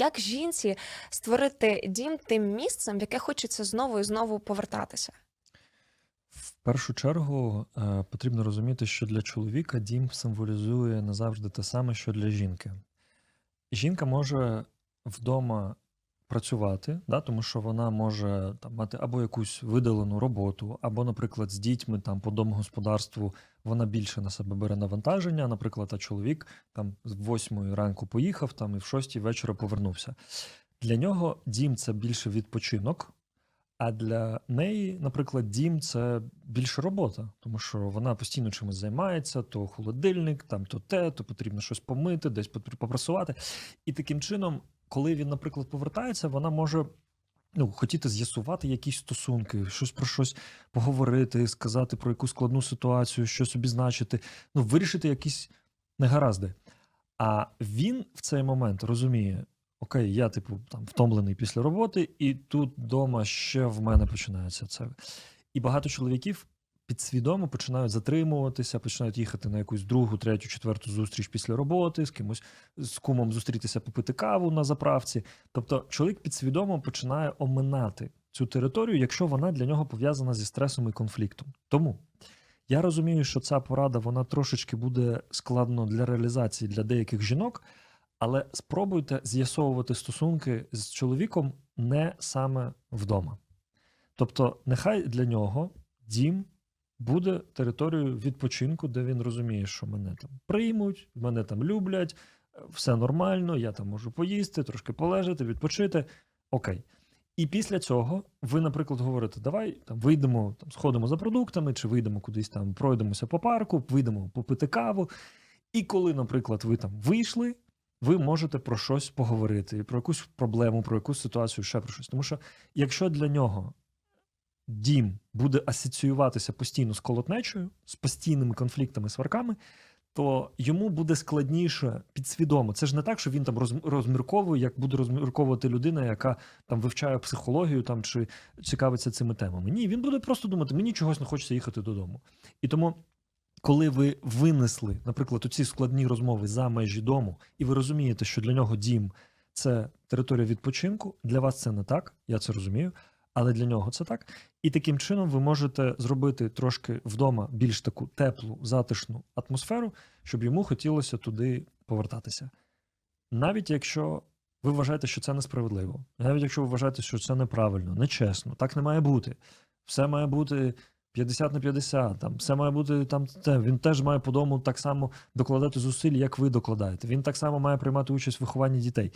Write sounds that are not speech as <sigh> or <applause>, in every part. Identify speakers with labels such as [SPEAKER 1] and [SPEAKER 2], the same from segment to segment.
[SPEAKER 1] Як жінці створити дім тим місцем, в яке хочеться знову і знову повертатися?
[SPEAKER 2] В першу чергу е, потрібно розуміти, що для чоловіка дім символізує назавжди те саме, що для жінки. Жінка може вдома працювати, да, тому що вона може там, мати або якусь видалену роботу, або, наприклад, з дітьми там, по домогосподарству вона більше на себе бере навантаження. Наприклад, а чоловік там з 8 ранку поїхав там, і в 6 вечора повернувся. Для нього дім це більше відпочинок. А для неї, наприклад, дім це більше робота, тому що вона постійно чимось займається, то холодильник, там то те, то потрібно щось помити, десь попрасувати. І таким чином, коли він, наприклад, повертається, вона може ну, хотіти з'ясувати якісь стосунки, щось про щось поговорити, сказати про якусь складну ситуацію, щось обізначити, ну, вирішити якісь негаразди. А він в цей момент розуміє, окей, я, типу, там втомлений після роботи, і тут вдома ще в мене починається це. І багато чоловіків підсвідомо починають затримуватися, починають їхати на якусь другу, третю, четверту зустріч після роботи, з кимось з кумом зустрітися, попити каву на заправці. Тобто, чоловік підсвідомо починає оминати цю територію, якщо вона для нього пов'язана зі стресом і конфліктом. Тому я розумію, що ця порада вона трошечки буде складно для реалізації для деяких жінок. Але спробуйте з'ясовувати стосунки з чоловіком не саме вдома. Тобто, нехай для нього дім буде територією відпочинку, де він розуміє, що мене там приймуть, мене там люблять, все нормально, я там можу поїсти, трошки полежати, відпочити. Окей. І після цього ви, наприклад, говорите: давай там вийдемо, там сходимо за продуктами, чи вийдемо кудись там, пройдемося по парку, вийдемо попити каву. І коли, наприклад, ви там вийшли, ви можете про щось поговорити, про якусь проблему, про якусь ситуацію, ще про щось. Тому що якщо для нього дім буде асоціюватися постійно з колотнечою, з постійними конфліктами, сварками, то йому буде складніше підсвідомо. Це ж не так, що він там роз- розмірковує, як буде розмірковувати людина, яка там вивчає психологію там чи цікавиться цими темами. Ні, він буде просто думати, мені чогось не хочеться їхати додому. І тому коли ви винесли, наприклад, оці складні розмови за межі дому, і ви розумієте, що для нього дім це територія відпочинку, для вас це не так, я це розумію, але для нього це так. І таким чином ви можете зробити трошки вдома більш таку теплу, затишну атмосферу, щоб йому хотілося туди повертатися. Навіть якщо ви вважаєте, що це несправедливо, навіть якщо ви вважаєте, що це неправильно, нечесно, так не має бути. Все має бути 50 на 50, там все має бути там. Те. Він теж має по дому так само докладати зусиль, як ви докладаєте. Він так само має приймати участь в вихованні дітей.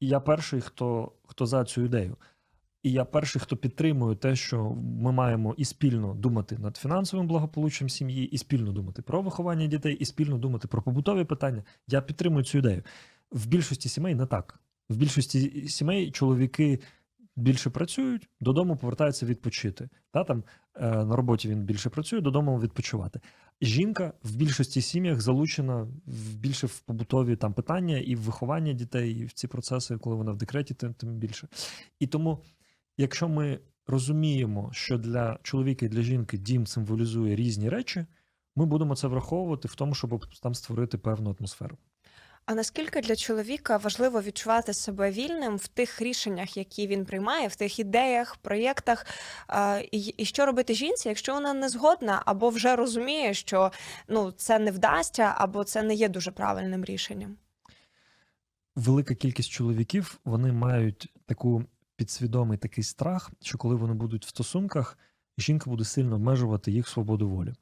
[SPEAKER 2] І я перший, хто, хто за цю ідею. І я перший, хто підтримує те, що ми маємо і спільно думати над фінансовим благополуччям сім'ї, і спільно думати про виховання дітей, і спільно думати про побутові питання. Я підтримую цю ідею. В більшості сімей не так. В більшості сімей чоловіки більше працюють, додому повертаються відпочити. Та там е, на роботі він більше працює, додому відпочивати. Жінка в більшості сім'ях залучена в більше в побутові там питання і в виховання дітей, і в ці процеси, коли вона в декреті, тим, тим більше. І тому, якщо ми розуміємо, що для чоловіка і для жінки дім символізує різні речі, ми будемо це враховувати в тому, щоб там створити певну атмосферу.
[SPEAKER 1] А наскільки для чоловіка важливо відчувати себе вільним в тих рішеннях, які він приймає, в тих ідеях, проєктах, і, що робити жінці, якщо вона не згодна або вже розуміє, що ну це не вдасться, або це не є дуже правильним рішенням?
[SPEAKER 2] велика кількість чоловіків вони мають таку підсвідомий такий страх, що коли вони будуть в стосунках, жінка буде сильно обмежувати їх свободу волі.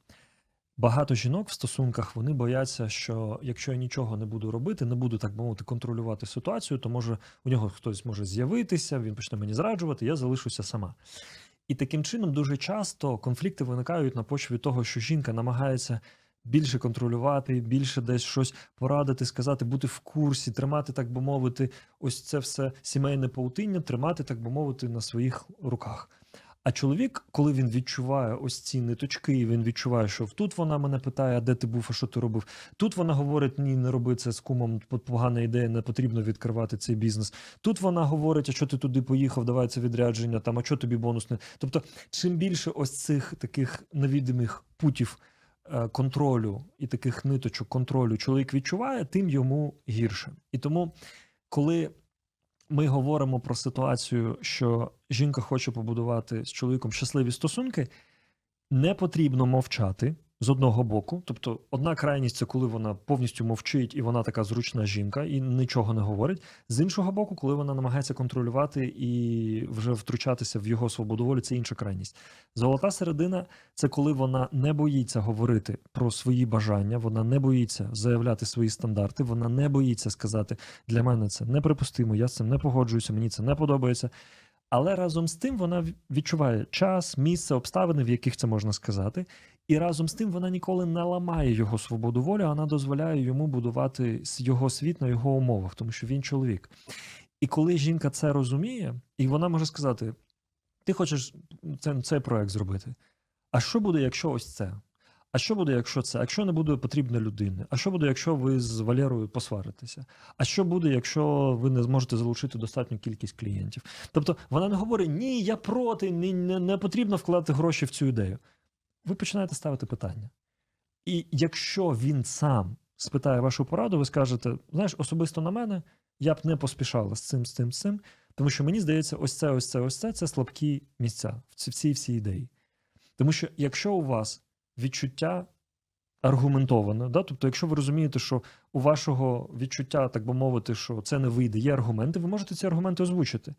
[SPEAKER 2] Багато жінок в стосунках вони бояться, що якщо я нічого не буду робити, не буду так мовити контролювати ситуацію, то може у нього хтось може з'явитися, він почне мені зраджувати, я залишуся сама. І таким чином дуже часто конфлікти виникають на почві того, що жінка намагається більше контролювати, більше десь щось порадити, сказати, бути в курсі, тримати, так би мовити, ось це все сімейне паутиння, тримати, так би мовити, на своїх руках. А чоловік, коли він відчуває ось ці ниточки, і він відчуває, що тут вона мене питає, а де ти був, а що ти робив. Тут вона говорить: ні, не роби це з кумом, погана ідея, не потрібно відкривати цей бізнес. Тут вона говорить, а що ти туди поїхав, давай це відрядження, там, а що тобі бонус не. Тобто, чим більше ось цих таких невідомих путів контролю і таких ниточок контролю чоловік відчуває, тим йому гірше. І тому, коли ми говоримо про ситуацію, що жінка хоче побудувати з чоловіком щасливі стосунки, не потрібно мовчати з одного боку. Тобто, одна крайність це коли вона повністю мовчить і вона така зручна жінка і нічого не говорить. З іншого боку, коли вона намагається контролювати і вже втручатися в його свободу волі, це інша крайність. Золота середина це коли вона не боїться говорити про свої бажання, вона не боїться заявляти свої стандарти, вона не боїться сказати для мене це неприпустимо, я з цим не погоджуюся, мені це не подобається. Але разом з тим вона відчуває час, місце, обставини, в яких це можна сказати. І разом з тим вона ніколи не ламає його свободу волі, вона дозволяє йому будувати його світ на його умовах, тому що він чоловік. І коли жінка це розуміє, і вона може сказати: ти хочеш цей, цей проект зробити. А що буде, якщо ось це? А що буде, якщо це? Якщо не буде потрібно людини? А що буде, якщо ви з Валерою посваритеся? А що буде, якщо ви не зможете залучити достатню кількість клієнтів? Тобто вона не говорить ні, я проти, ні, не, не потрібно вкладати гроші в цю ідею. Ви починаєте ставити питання. І якщо він сам спитає вашу пораду, ви скажете: знаєш, особисто на мене я б не поспішала з цим, з цим, з цим, тому що мені здається, ось це, ось це, ось це це слабкі місця в ці всі всі ідеї. Тому що якщо у вас відчуття аргументоване, да? тобто, якщо ви розумієте, що у вашого відчуття, так би мовити, що це не вийде, є аргументи, ви можете ці аргументи озвучити,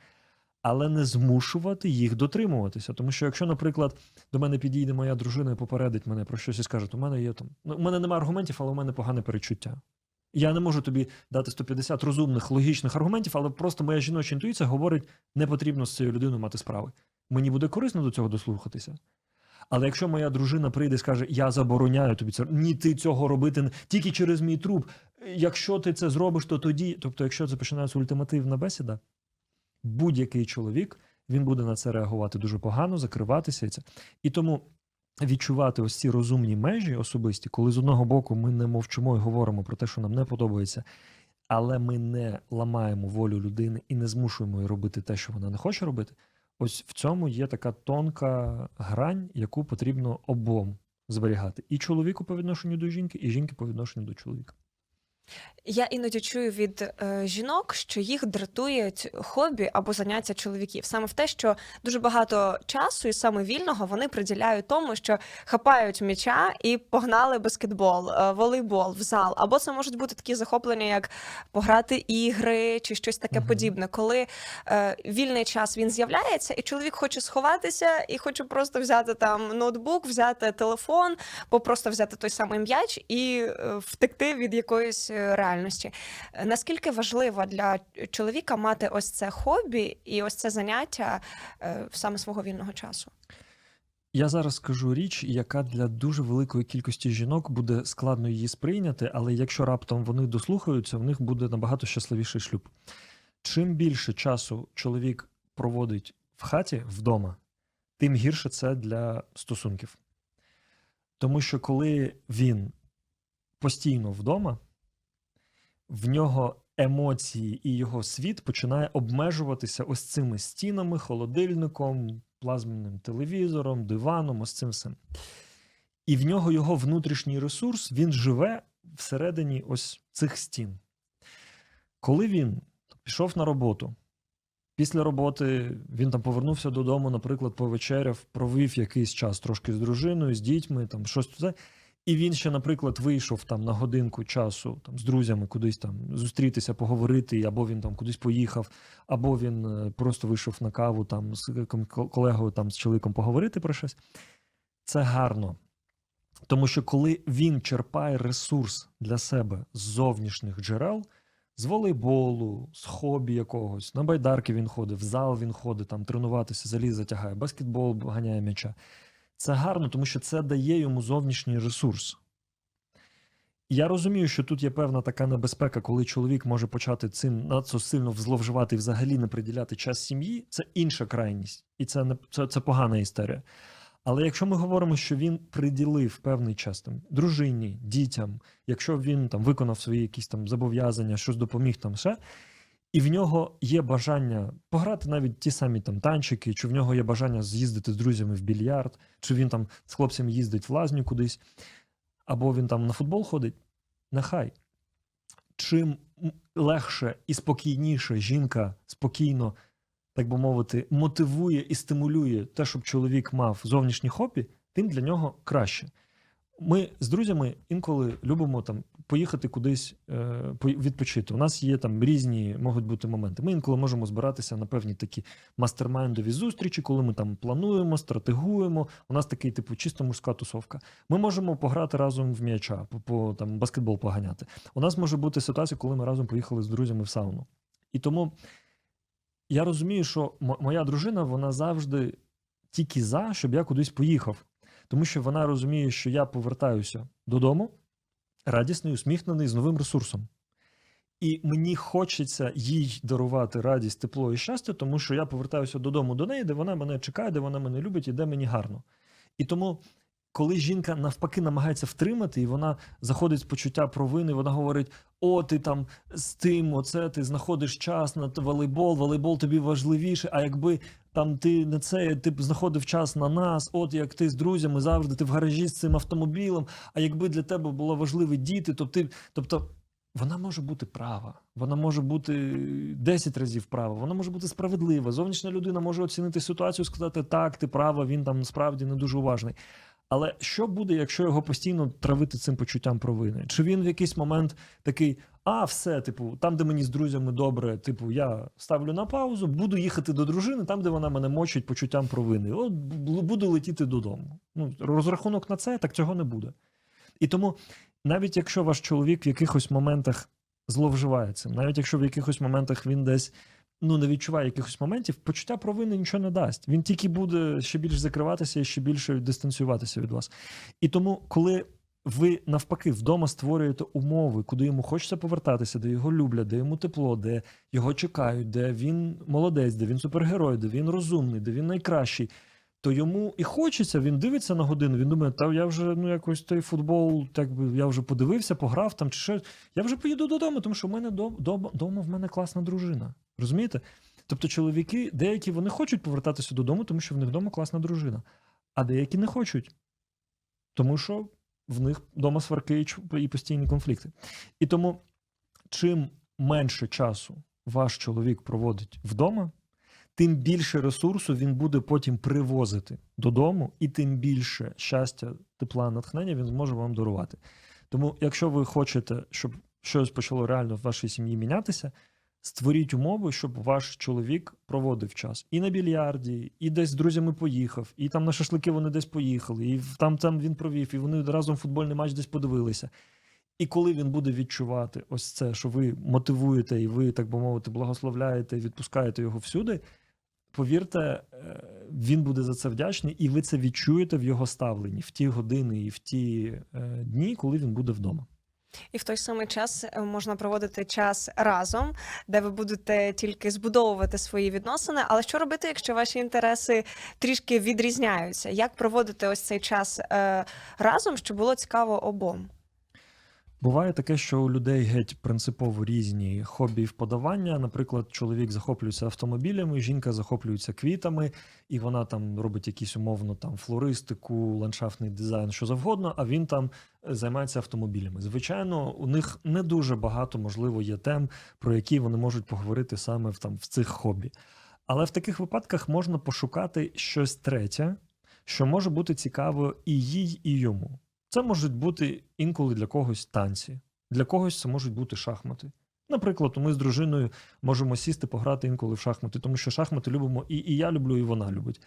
[SPEAKER 2] але не змушувати їх дотримуватися. Тому що, якщо, наприклад, до мене підійде моя дружина і попередить мене про щось і скаже, у мене є там, ну, у мене немає аргументів, але у мене погане перечуття. Я не можу тобі дати 150 розумних, логічних аргументів, але просто моя жіноча інтуїція говорить, не потрібно з цією людиною мати справи. Мені буде корисно до цього дослухатися. Але якщо моя дружина прийде і скаже, я забороняю тобі це, ні, ти цього робити тільки через мій труп. Якщо ти це зробиш, то тоді. Тобто, якщо це починається ультимативна бесіда, будь-який чоловік він буде на це реагувати дуже погано, закриватися і тому відчувати ось ці розумні межі особисті, коли з одного боку ми не мовчимо і говоримо про те, що нам не подобається, але ми не ламаємо волю людини і не змушуємо її робити те, що вона не хоче робити. Ось в цьому є така тонка грань, яку потрібно обом зберігати. І чоловіку по відношенню до жінки, і жінки по відношенню до чоловіка.
[SPEAKER 1] Я іноді чую від е, жінок, що їх дратують хобі або заняття чоловіків. Саме в те, що дуже багато часу і саме вільного вони приділяють тому, що хапають м'яча і погнали баскетбол, е, волейбол в зал. Або це можуть бути такі захоплення, як пограти ігри чи щось таке
[SPEAKER 2] Мгм.
[SPEAKER 1] подібне. Коли е, вільний час він з'являється, і чоловік хоче сховатися і хоче просто взяти там ноутбук, взяти телефон, або просто взяти той самий м'яч і е, втекти від якоїсь е, реальності. Наскільки важливо для чоловіка мати ось це хобі і ось це заняття е, саме свого вільного часу?
[SPEAKER 2] Я зараз скажу річ, яка для дуже великої кількості жінок буде складно її сприйняти, але якщо раптом вони дослухаються, в них буде набагато щасливіший шлюб. Чим більше часу чоловік проводить в хаті вдома, тим гірше це для стосунків. Тому що коли він постійно вдома, в нього емоції і його світ починає обмежуватися ось цими стінами, холодильником, плазменним телевізором, диваном, ось цим всім. І в нього його внутрішній ресурс, він живе всередині ось цих стін. Коли він пішов на роботу, після роботи він там повернувся додому, наприклад, повечеряв, провів якийсь час трошки з дружиною, з дітьми, там щось туди. І він ще, наприклад, вийшов там на годинку часу там, з друзями кудись там зустрітися, поговорити, або він там кудись поїхав, або він е, просто вийшов на каву там з колегою, там з чоловіком поговорити про щось. Це гарно. Тому що коли він черпає ресурс для себе з зовнішніх джерел, з волейболу, з хобі якогось, на байдарки він ходить, в зал він ходить, там тренуватися, заліз затягає, баскетбол ганяє м'яча. Це гарно, тому що це дає йому зовнішній ресурс. Я розумію, що тут є певна така небезпека, коли чоловік може почати цим надто сильно зловживати і взагалі не приділяти час сім'ї. Це інша крайність, і це не це, це погана історія. Але якщо ми говоримо, що він приділив певний час там дружині, дітям, якщо він там виконав свої якісь там зобов'язання, щось допоміг там ще, і в нього є бажання пограти навіть ті самі там танчики, чи в нього є бажання з'їздити з друзями в більярд, чи він там з хлопцями їздить в лазню кудись, або він там на футбол ходить, нехай. Чим легше і спокійніше жінка спокійно, так би мовити, мотивує і стимулює те, щоб чоловік мав зовнішні хобі, тим для нього краще. Ми з друзями інколи любимо там поїхати кудись е, відпочити. У нас є там різні можуть бути моменти. Ми інколи можемо збиратися на певні такі мастермайндові зустрічі, коли ми там плануємо, стратегуємо. У нас такий, типу, чисто мужська тусовка. Ми можемо пограти разом в м'яча, по, по там баскетбол поганяти. У нас може бути ситуація, коли ми разом поїхали з друзями в сауну. І тому я розумію, що мо- моя дружина вона завжди тільки за, щоб я кудись поїхав. Тому що вона розуміє, що я повертаюся додому радісний, усміхнений з новим ресурсом. І мені хочеться їй дарувати радість, тепло і щастя, тому що я повертаюся додому до неї, де вона мене чекає, де вона мене любить і де мені гарно. І тому, коли жінка навпаки намагається втримати, і вона заходить з почуття провини, вона говорить: О, ти там з тим, оце ти знаходиш час на волейбол, волейбол тобі важливіше. А якби там ти не це, ти б знаходив час на нас, от як ти з друзями завжди ти в гаражі з цим автомобілем. А якби для тебе було важливі діти, то ти, тобто. Вона може бути права, вона може бути 10 разів права, вона може бути справедлива. Зовнішня людина може оцінити ситуацію, сказати, так, ти права, він там насправді не дуже уважний. Але що буде, якщо його постійно травити цим почуттям провини? Чи він в якийсь момент такий: а, все, типу, там, де мені з друзями добре, типу, я ставлю на паузу, буду їхати до дружини, там, де вона мене мочить почуттям провини. От буду летіти додому. Ну, розрахунок на це, так цього не буде. І тому, навіть якщо ваш чоловік в якихось моментах зловживає цим, навіть якщо в якихось моментах він десь ну, не відчуває якихось моментів, почуття провини нічого не дасть. Він тільки буде ще більш закриватися і ще більше дистанціюватися від вас. І тому, коли ви навпаки вдома створюєте умови, куди йому хочеться повертатися, де його люблять, де йому тепло, де його чекають, де він молодець, де він супергерой, де він розумний, де він найкращий. То йому і хочеться, він дивиться на годину, він думає, та я вже ну якось той футбол, так би я вже подивився, пограв там чи ще. Я вже поїду додому, тому що в мене вдома в мене класна дружина. Розумієте? Тобто чоловіки, деякі вони хочуть повертатися додому, тому що в них вдома класна дружина, а деякі не хочуть, тому що в них вдома сварки і постійні конфлікти. І тому, чим менше часу ваш чоловік проводить вдома, тим більше ресурсу він буде потім привозити додому, і тим більше щастя, тепла, натхнення він зможе вам дарувати. Тому, якщо ви хочете, щоб щось почало реально в вашій сім'ї мінятися, створіть умови, щоб ваш чоловік проводив час і на більярді, і десь з друзями поїхав, і там на шашлики вони десь поїхали, і там, там він провів, і вони разом футбольний матч десь подивилися. І коли він буде відчувати ось це, що ви мотивуєте і ви, так би мовити, благословляєте, відпускаєте його всюди, повірте, е, він буде за це вдячний, і ви це відчуєте в його ставленні в ті години і в ті е, дні, коли він буде вдома.
[SPEAKER 1] І в той самий час е, можна проводити час разом, де ви будете тільки збудовувати свої відносини. Але що робити, якщо ваші інтереси трішки відрізняються? Як проводити ось цей час е, разом, щоб було цікаво обом?
[SPEAKER 2] Буває таке, що у людей геть принципово різні хобі і вподобання. Наприклад, чоловік захоплюється автомобілями, жінка захоплюється квітами, і вона там робить якісь умовно там флористику, ландшафтний дизайн, що завгодно, а він там е, займається автомобілями. Звичайно, у них не дуже багато, можливо, є тем, про які вони можуть поговорити саме в там в цих хобі. Але в таких випадках можна пошукати щось третє, що може бути цікаво і їй, і йому. Це можуть бути інколи для когось танці, для когось це можуть бути шахмати. Наприклад, ми з дружиною можемо сісти пограти інколи в шахмати, тому що шахмати любимо і, і я люблю, і вона любить.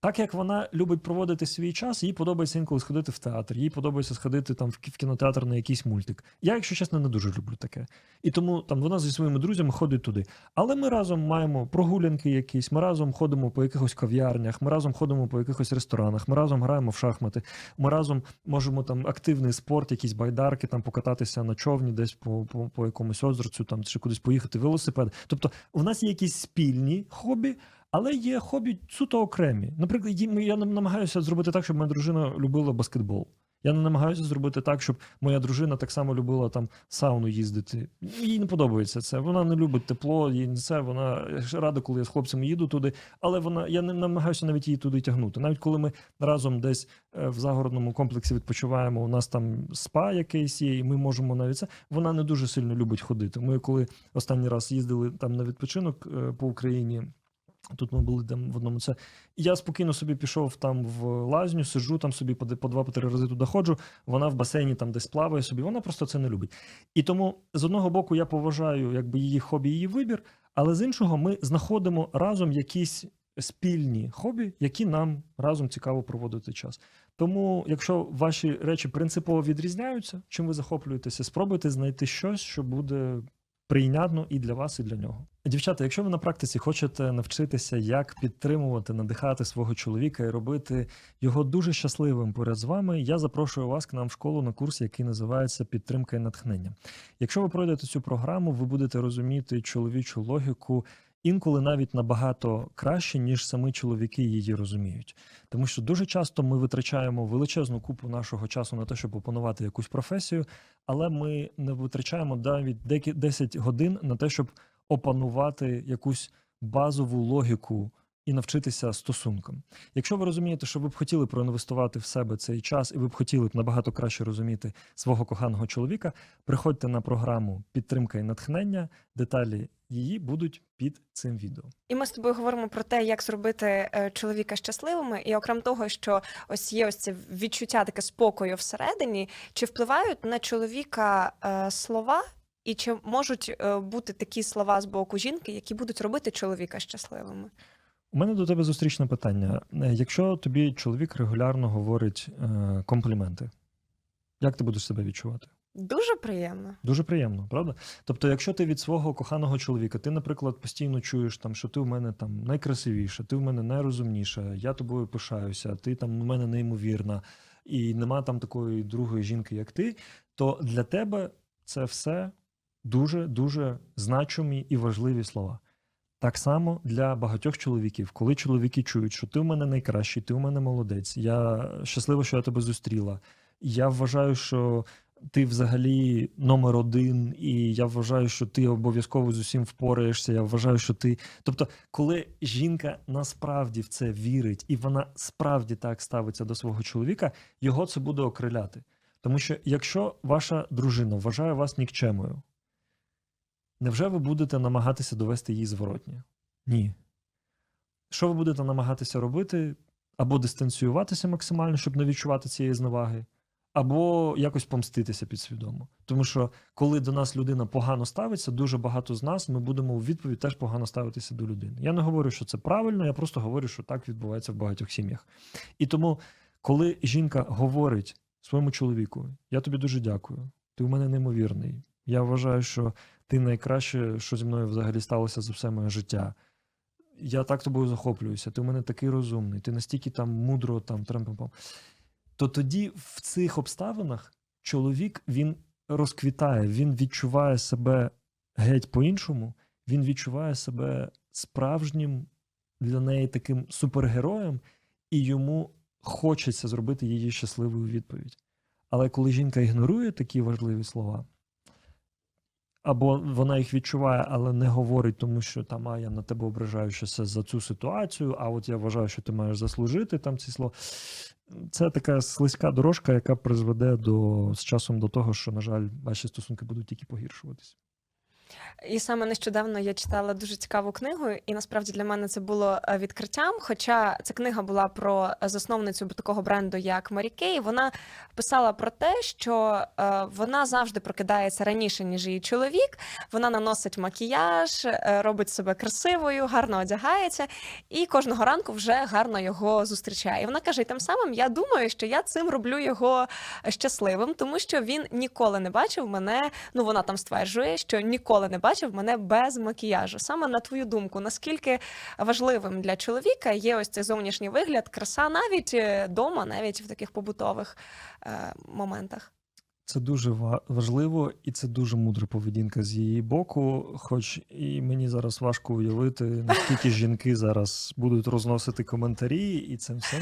[SPEAKER 2] Так як вона любить проводити свій час, їй подобається інколи сходити в театр, їй подобається сходити там в кінотеатр на якийсь мультик. Я, якщо чесно, не дуже люблю таке. І тому там вона зі своїми друзями ходить туди. Але ми разом маємо прогулянки якісь, ми разом ходимо по якихось кав'ярнях, ми разом ходимо по якихось ресторанах, ми разом граємо в шахмати, ми разом можемо там активний спорт, якісь байдарки, там покататися на човні, десь по, по, по якомусь озерцю, там чи кудись поїхати велосипед. Тобто, у нас є якісь спільні хобі. Але є хобі суто окремі. Наприклад, ми- я нам- намагаюся зробити так, щоб моя дружина любила баскетбол. Я не намагаюся зробити так, щоб моя дружина так само любила там сауну їздити. Їй не подобається це. Вона не любить тепло, їй не це. Вона рада, коли я з хлопцями їду туди. Але вона я не намагаюся навіть її туди тягнути. Навіть коли ми разом десь е, в загородному комплексі відпочиваємо, у нас там спа якийсь є, і ми можемо навіть це. Вона не дуже сильно любить ходити. Ми коли останній раз їздили там на відпочинок е, по Україні. Тут ми були там в одному це. Я спокійно собі пішов там в лазню, сиджу там собі по, по два по три рази туди ходжу. Вона в басейні там десь плаває собі. Вона просто це не любить. І тому з одного боку я поважаю якби її хобі, її вибір, але з іншого ми знаходимо разом якісь спільні хобі, які нам разом цікаво проводити час. Тому, якщо ваші речі принципово відрізняються, чим ви захоплюєтеся, спробуйте знайти щось, що буде прийнятно і для вас, і для нього. Дівчата, якщо ви на практиці хочете навчитися, як підтримувати, надихати свого чоловіка і робити його дуже щасливим поряд з вами, я запрошую вас к нам в школу на курс, який називається Підтримка і натхнення. Якщо ви пройдете цю програму, ви будете розуміти чоловічу логіку інколи навіть набагато краще, ніж самі чоловіки її розуміють. Тому що дуже часто ми витрачаємо величезну купу нашого часу на те, щоб опанувати якусь професію, але ми не витрачаємо навіть декі- 10 годин на те, щоб опанувати якусь базову логіку і навчитися стосункам. Якщо ви розумієте, що ви б хотіли проінвестувати в себе цей час, і ви б хотіли б набагато краще розуміти свого коханого чоловіка, приходьте на програму Підтримка і натхнення. Деталі її будуть під цим відео.
[SPEAKER 1] І ми з тобою говоримо про те, як зробити е, чоловіка щасливими. І окрім того, що ось є ось це відчуття таке спокою всередині, чи впливають на чоловіка е, слова, і чи можуть е, бути такі слова з боку жінки, які будуть робити чоловіка щасливими?
[SPEAKER 2] У мене до тебе зустрічне питання. Е, Якщо тобі чоловік регулярно говорить е, компліменти, як ти будеш себе відчувати?
[SPEAKER 1] Дуже приємно.
[SPEAKER 2] Дуже приємно, правда? Тобто, якщо ти від свого коханого чоловіка, ти, наприклад, постійно чуєш, там, що ти в мене там найкрасивіша, ти в мене найрозумніша, я тобою пишаюся, ти там у мене неймовірна, і нема там такої другої жінки, як ти, то для тебе це все дуже дуже значимі і важливі слова. Так само для багатьох чоловіків, коли чоловіки чують, що ти в мене найкращий, ти в мене молодець, я щаслива, що я тебе зустріла. Я вважаю, що ти взагалі номер один, і я вважаю, що ти обов'язково з усім впораєшся. Я вважаю, що ти. Тобто, коли жінка насправді в це вірить, і вона справді так ставиться до свого чоловіка, його це буде окриляти. Тому що якщо ваша дружина вважає вас нікчемою, невже ви будете намагатися довести її зворотнє? Ні. Що ви будете намагатися робити? Або дистанціюватися максимально, щоб не відчувати цієї зневаги, або якось помститися підсвідомо. Тому що коли до нас людина погано ставиться, дуже багато з нас ми будемо у відповідь теж погано ставитися до людини. Я не говорю, що це правильно, я просто говорю, що так відбувається в багатьох сім'ях. І тому, коли жінка говорить своєму чоловіку, я тобі дуже дякую, ти в мене неймовірний. Я вважаю, що ти найкраще, що зі мною взагалі сталося за все моє життя. Я так тобою захоплююся, ти в мене такий розумний, ти настільки там мудро там тремпом. То тоді в цих обставинах чоловік він розквітає, він відчуває себе геть по-іншому, він відчуває себе справжнім для неї таким супергероєм, і йому хочеться зробити її щасливою відповідь. Але коли жінка ігнорує такі важливі слова, або вона їх відчуває, але не говорить, тому що там а я на тебе ображаю що за цю ситуацію, а от я вважаю, що ти маєш заслужити там ці слова. Це така слизька дорожка, яка призведе до з часом до того, що, на жаль, ваші стосунки будуть тільки погіршуватись.
[SPEAKER 1] І саме нещодавно я читала дуже цікаву книгу, і насправді для мене це було е, відкриттям. Хоча ця книга була про засновницю такого бренду, як Марі Кей. Вона писала про те, що е, вона завжди прокидається раніше, ніж її чоловік. Вона наносить макіяж, е, робить себе красивою, гарно одягається, і кожного ранку вже гарно його зустрічає. І вона каже: і тим самим я думаю, що я цим роблю його щасливим, тому що він ніколи не бачив мене. Ну вона там стверджує, що ніколи не бачив мене без макіяжу. Саме на твою думку, наскільки важливим для чоловіка є ось цей зовнішній вигляд, краса навіть вдома, навіть в таких побутових е, моментах.
[SPEAKER 2] Це дуже важливо, і це дуже мудра поведінка з її боку. Хоч і мені зараз важко уявити, наскільки жінки зараз будуть розносити коментарі і цим всім.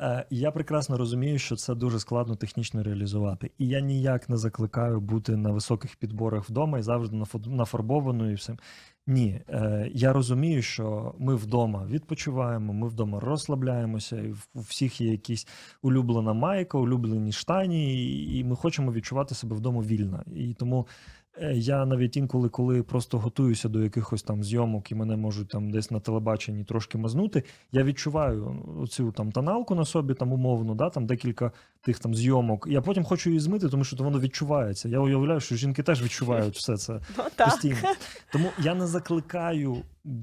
[SPEAKER 2] Е, Я прекрасно розумію, що це дуже складно технічно реалізувати. І я ніяк не закликаю бути на високих підборах вдома і завжди нафарбованою і всім. Ні, е, я розумію, що ми вдома відпочиваємо, ми вдома розслабляємося, і у всіх є якісь улюблена майка, улюблені штані, і- ми хочемо відчувати себе вдома вільно. І тому я навіть інколи, коли просто готуюся до якихось там зйомок і мене можуть там десь на телебаченні трошки мазнути, я відчуваю цю там тоналку на собі, там умовно, да, там декілька тих там зйомок. Я потім хочу її змити, тому що воно відчувається. Я уявляю, що жінки теж відчувають все це <laughs>
[SPEAKER 1] Ну так.
[SPEAKER 2] постійно. Тому я не закликаю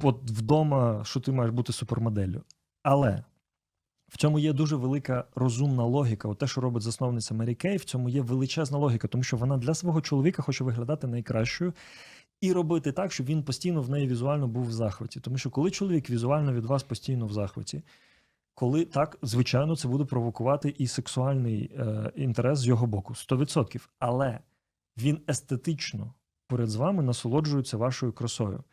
[SPEAKER 2] от вдома, що ти маєш бути супермоделлю. Але в цьому є дуже велика розумна логіка. От те, що робить засновниця Мері Кей, в цьому є величезна логіка, тому що вона для свого чоловіка хоче виглядати найкращою і робити так, щоб він постійно в неї візуально був в захваті. Тому що коли чоловік візуально від вас постійно в захваті, коли так, звичайно, це буде провокувати і сексуальний е, інтерес з його боку 100%. Але він естетично поряд з вами насолоджується вашою красою.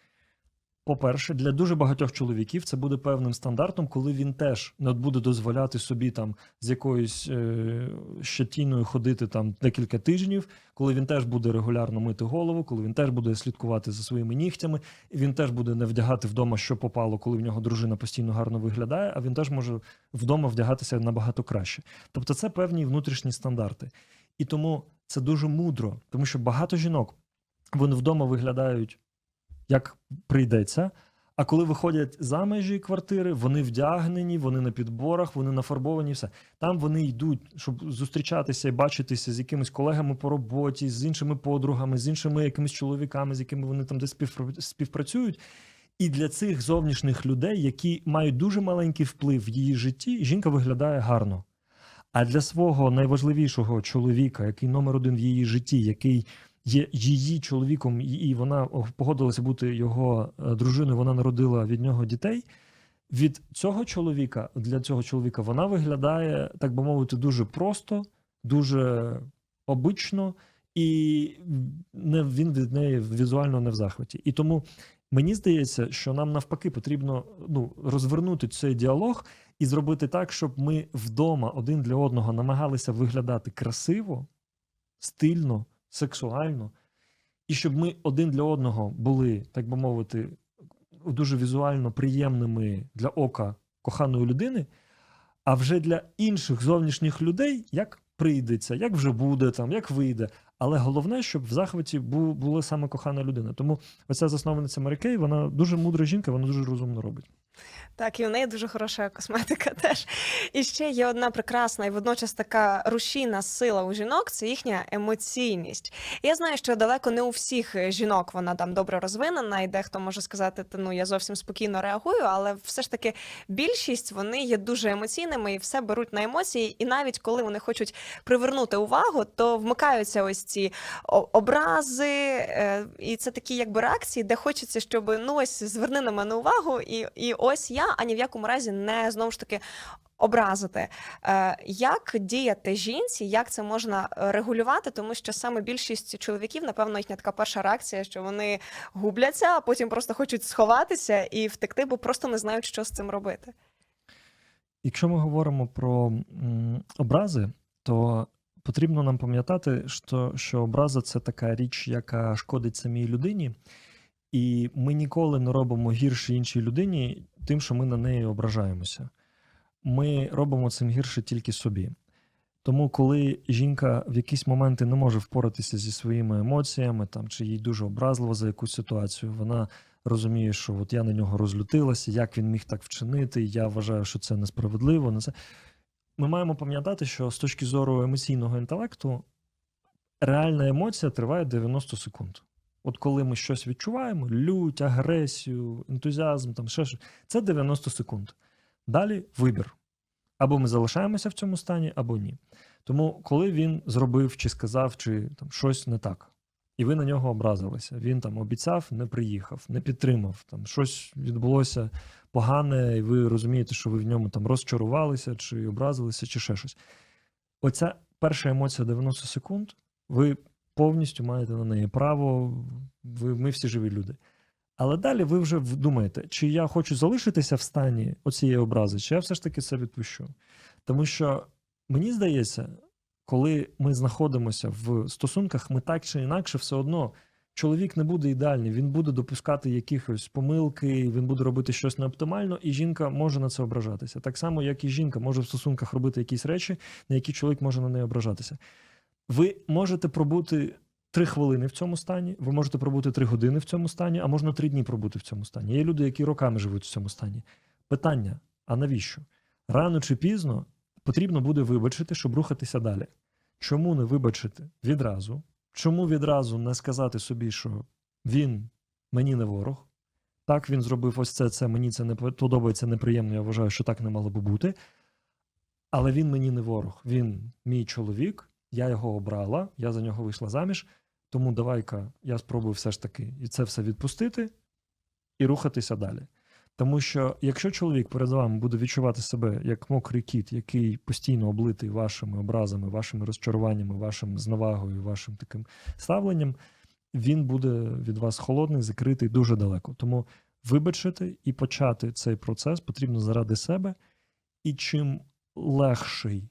[SPEAKER 2] По-перше, для дуже багатьох чоловіків це буде певним стандартом, коли він теж не буде дозволяти собі там з якоюсь е, щетіною ходити там декілька тижнів, коли він теж буде регулярно мити голову, коли він теж буде слідкувати за своїми нігтями, і він теж буде не вдягати вдома, що попало, коли в нього дружина постійно гарно виглядає, а він теж може вдома вдягатися набагато краще. Тобто, це певні внутрішні стандарти. І тому це дуже мудро, тому що багато жінок вони вдома виглядають як прийдеться. А коли виходять за межі квартири, вони вдягнені, вони на підборах, вони нафарбовані, все. Там вони йдуть, щоб зустрічатися і бачитися з якимись колегами по роботі, з іншими подругами, з іншими якимись чоловіками, з якими вони там десь співпра- співпрацюють. І для цих зовнішніх людей, які мають дуже маленький вплив в її житті, жінка виглядає гарно. А для свого найважливішого чоловіка, який номер один в її житті, який є її чоловіком, і- вона погодилася бути його е, дружиною, вона народила від нього дітей. Від цього чоловіка, для цього чоловіка, вона виглядає, так би мовити, дуже просто, дуже обично, і не, він від неї візуально не в захваті. І тому мені здається, що нам навпаки потрібно ну, розвернути цей діалог і зробити так, щоб ми вдома один для одного намагалися виглядати красиво, стильно, сексуально, і щоб ми один для одного були, так би мовити, дуже візуально приємними для ока коханої людини, а вже для інших зовнішніх людей як прийдеться, як вже буде, там, як вийде. Але головне, щоб в захваті бу- була саме кохана людина. Тому оця засновниця Мері Кей, вона дуже мудра жінка, вона дуже розумно робить.
[SPEAKER 1] Так, і у неї дуже хороша косметика <laughs> теж. І ще є одна прекрасна і водночас така рушійна сила у жінок це їхня емоційність. Я знаю, що далеко не у всіх жінок вона там добре розвинена, і дехто може сказати, «Та, ну я зовсім спокійно реагую, але все ж таки більшість вони є дуже емоційними і все беруть на емоції. І навіть коли вони хочуть привернути увагу, то вмикаються ось ці образи, е, і це такі якби реакції, де хочеться, щоб ну ось зверни на мене увагу, і, і ось я, а ні в якому разі не знову ж таки. Образити, Е, як діяти жінці, як це можна е, регулювати, тому що саме більшість чоловіків, напевно, їхня така перша реакція, що вони губляться, а потім просто хочуть сховатися і втекти, бо просто не знають, що з цим робити.
[SPEAKER 2] Якщо ми говоримо про образи, то потрібно нам пам'ятати, що, що образа це така річ, яка шкодить самій людині, і ми ніколи не робимо гірше іншій людині тим, що ми на неї ображаємося. Ми робимо цим гірше тільки собі. Тому, коли жінка в якісь моменти не може впоратися зі своїми емоціями, там чи їй дуже образливо за якусь ситуацію, вона розуміє, що от я на нього розлютилася, як він міг так вчинити, я вважаю, що це несправедливо. Не це. Ми маємо пам'ятати, що з точки зору емоційного інтелекту реальна емоція триває 90 секунд. От коли ми щось відчуваємо, лють, агресію, ентузіазм, там ще щось, це 90 секунд. Далі вибір. Або ми залишаємося в цьому стані, або ні. Тому, коли він зробив чи сказав, чи там щось не так, і ви на нього образилися, він там обіцяв, не приїхав, не підтримав, там щось відбулося погане, і ви розумієте, що ви в ньому там розчарувалися, чи образилися, чи ще щось. Оця перша емоція 90 секунд, ви повністю маєте на неї право, ви, ми всі живі люди. Але далі ви вже думаєте, чи я хочу залишитися в стані оцієї образи, чи я все ж таки це відпущу. Тому що мені здається, коли ми знаходимося в стосунках, ми так чи інакше все одно. Чоловік не буде ідеальний, він буде допускати якихось помилки, він буде робити щось неоптимально, і жінка може на це ображатися. Так само, як і жінка може в стосунках робити якісь речі, на які чоловік може на неї ображатися. Ви можете пробути три хвилини в цьому стані, ви можете пробути три години в цьому стані, а можна три дні пробути в цьому стані. Є люди, які роками живуть в цьому стані. Питання: а навіщо? Рано чи пізно потрібно буде вибачити, щоб рухатися далі. Чому не вибачити відразу? Чому відразу не сказати собі, що він мені не ворог? Так, він зробив ось це, це мені це не подобається неприємно. Я вважаю, що так не мало би бути. Але він мені не ворог. Він мій чоловік, я його обрала, я за нього вийшла заміж. Тому давай-ка я спробую все ж таки і це все відпустити і рухатися далі. Тому що якщо чоловік перед вами буде відчувати себе як мокрий кіт, який постійно облитий вашими образами, вашими розчаруваннями, вашим зневагою, вашим таким ставленням, він буде від вас холодний, закритий дуже далеко. Тому вибачити і почати цей процес потрібно заради себе. І чим легший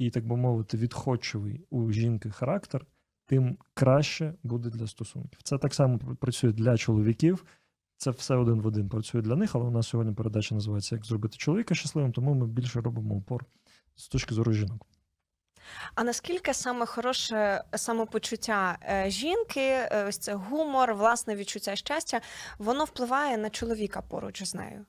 [SPEAKER 2] і, так би мовити, відходчивий у жінки характер, тим краще буде для стосунків. Це так само працює для чоловіків. Це все один в один працює для них, але у нас сьогодні передача називається Як зробити чоловіка щасливим, тому ми більше робимо упор з точки зору жінок.
[SPEAKER 1] А наскільки саме хороше самопочуття е, жінки, е, ось це гумор, власне відчуття щастя, воно впливає на чоловіка поруч з нею?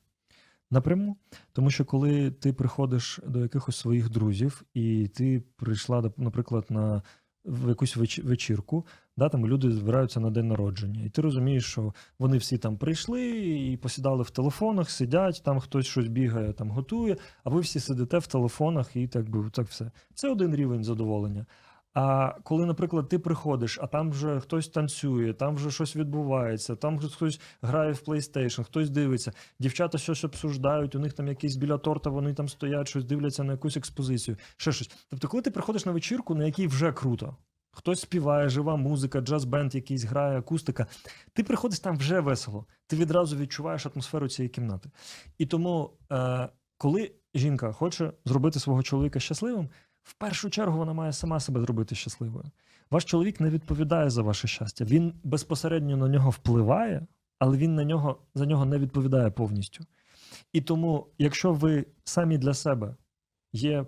[SPEAKER 2] Напряму, тому що коли ти приходиш до якихось своїх друзів, і ти прийшла, наприклад, на в якусь веч- вечірку, да, там люди збираються на день народження, і ти розумієш, що вони всі там прийшли і посідали в телефонах, сидять, там хтось щось бігає, там готує, а ви всі сидите в телефонах і так би так все. Це один рівень задоволення. А коли, наприклад, ти приходиш, а там вже хтось танцює, там вже щось відбувається, там хтось грає в PlayStation, хтось дивиться, дівчата щось обсуждають, у них там якісь біля торта, вони там стоять, щось дивляться на якусь експозицію, ще щось. Тобто, коли ти приходиш на вечірку, на якій вже круто, хтось співає, жива музика, джаз-бенд якийсь грає, акустика, ти приходиш там вже весело. Ти відразу відчуваєш атмосферу цієї кімнати. І тому, е, коли жінка хоче зробити свого чоловіка щасливим, в першу чергу вона має сама себе зробити щасливою. Ваш чоловік не відповідає за ваше щастя. Він безпосередньо на нього впливає, але він на нього за нього не відповідає повністю. І тому, якщо ви самі для себе є,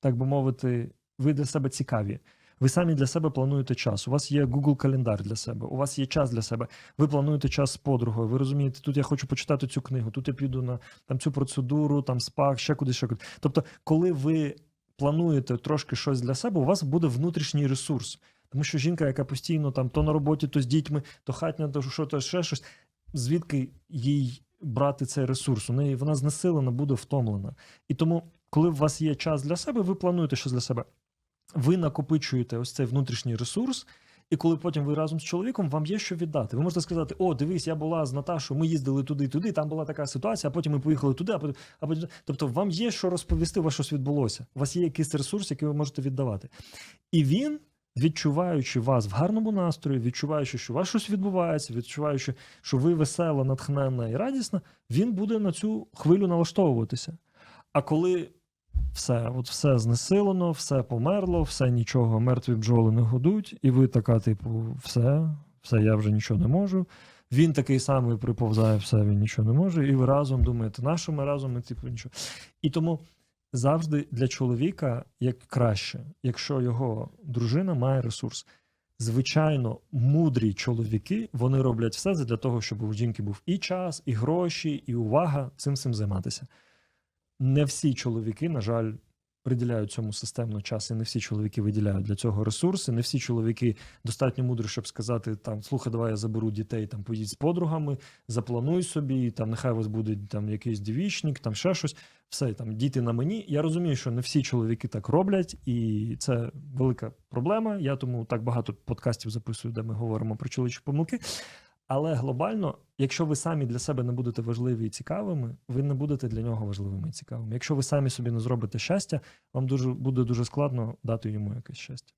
[SPEAKER 2] так би мовити, ви для себе цікаві. Ви самі для себе плануєте час. У вас є Google календар для себе, у вас є час для себе. Ви плануєте час з подругою. Ви розумієте, тут я хочу почитати цю книгу, тут я піду на там цю процедуру, там спа, ще кудись, ще кудись. Тобто, коли ви плануєте трошки щось для себе, у вас буде внутрішній ресурс. Тому що жінка, яка постійно там то на роботі, то з дітьми, то хатня, то що, то ще щось, звідки їй брати цей ресурс? У неї вона знесилена, буде втомлена. І тому, коли у вас є час для себе, ви плануєте щось для себе. Ви накопичуєте ось цей внутрішній ресурс, і коли потім ви разом з чоловіком, вам є що віддати. Ви можете сказати: О, дивись, я була з Наташою, ми їздили туди, туди, там була така ситуація, а потім ми поїхали туди, а потім, а потім. Тобто, вам є що розповісти, у вас щось відбулося. У вас є якийсь ресурс, який ви можете віддавати. І він, відчуваючи вас в гарному настрої, відчуваючи, що у вас щось відбувається, відчуваючи, що ви весела, натхненна і радісна, він буде на цю хвилю налаштовуватися. А коли все, от все знесилено, все померло, все нічого, мертві бджоли не годуть, і ви така, типу, все, все, я вже нічого не можу. Він такий самий приповзає, все, він нічого не може, і ви разом думаєте, на що ми разом, ми типу нічого. І тому завжди для чоловіка як краще, якщо його дружина має ресурс. Звичайно, мудрі чоловіки вони роблять все для того, щоб у жінки був і час, і гроші, і увага цим всім займатися. Не всі чоловіки, на жаль, приділяють цьому системно час, і не всі чоловіки виділяють для цього ресурси. Не всі чоловіки достатньо мудрі, щоб сказати: там слухай, давай я заберу дітей, там поїдь з подругами, заплануй собі, там нехай у вас буде там якийсь дівічник, там ще щось. Все там діти на мені. Я розумію, що не всі чоловіки так роблять, і це велика проблема. Я тому так багато подкастів записую, де ми говоримо про чоловічі помилки. Але глобально, якщо ви самі для себе не будете важливі і цікавими, ви не будете для нього важливими і цікавими. Якщо ви самі собі не зробите щастя, вам дуже буде дуже складно дати йому якесь щастя.